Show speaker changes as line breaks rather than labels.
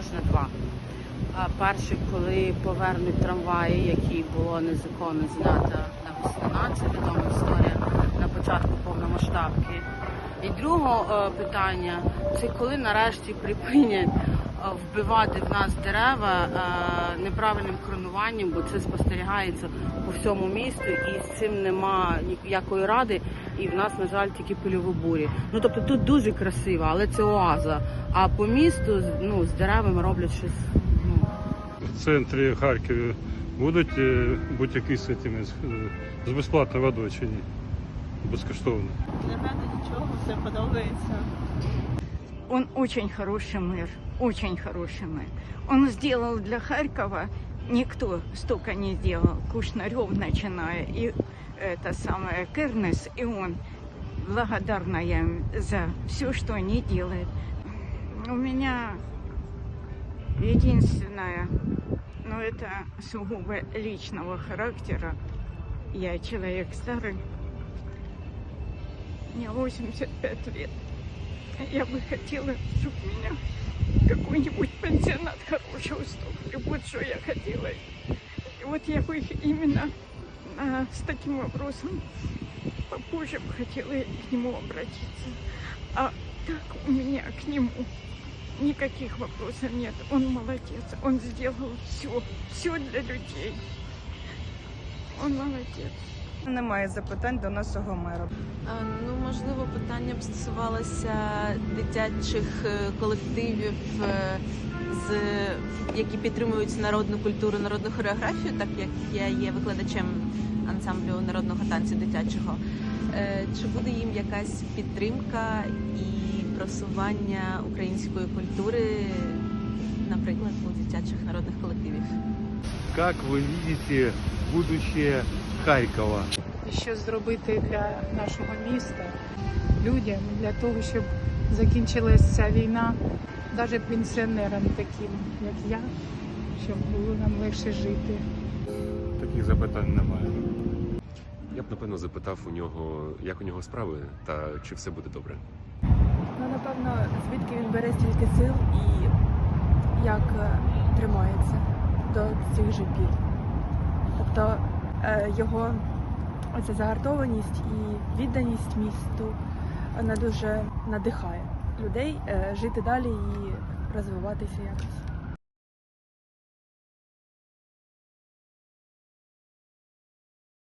можна два. А перший, коли повернуть трамваї, які було незаконно знято на Веснина, це відома історія на початку повномасштабки. І друге е, питання це коли нарешті припинять е, вбивати в нас дерева е, неправильним кронуванням, бо це спостерігається по всьому місту, і з цим нема ніякої ради. І в нас, на жаль, тільки пильові бурі. Ну тобто тут дуже красиво, але це оаза. А по місту з- ну, з деревами роблять щось. Ну,
в центрі Харкова будуть е, будь-які з цими з, е, з безплатною водою чи ні? Безкоштовно.
Для мене нічого, все подобається.
Он очень хороший мэр, очень хороший мэр. Он сделал для Харькова, никто столько не сделал, Кушнарев начиная, и это самое Кернес, и он. Благодарна я им за все, что они делают. У меня единственное, но это сугубо личного характера. Я человек старый, мне 85 лет. Я бы хотела, чтобы меня какой-нибудь пансионат хороший устроили. Вот что я хотела. И вот я бы именно а, с таким вопросом попозже бы хотела к нему обратиться. А так у меня к нему никаких вопросов нет. Он молодец. Он сделал все. Все для людей. Он молодец.
Немає запитань до нашого мера.
Ну, можливо, питання б стосувалося дитячих е, колективів, е, з, які підтримують народну культуру, народну хореографію, так як я є викладачем ансамблю народного танцю дитячого. Е, Чи буде їм якась підтримка і просування української культури, наприклад, у дитячих народних колективів?
Как вы видите будущее Харькова?
що зробити для нашого міста, людям, для того, щоб закінчилася ця війна, навіть пенсіонерам таким, як я, щоб було нам легше жити.
Таких запитань немає.
Я б напевно запитав у нього, як у нього справи, та чи все буде добре.
Ну, напевно, звідки він бере стільки сил і як е, тримається до цих же пір. Тобто е, його оця загартованість і відданість місту вона дуже надихає людей е, жити далі і розвиватися якось.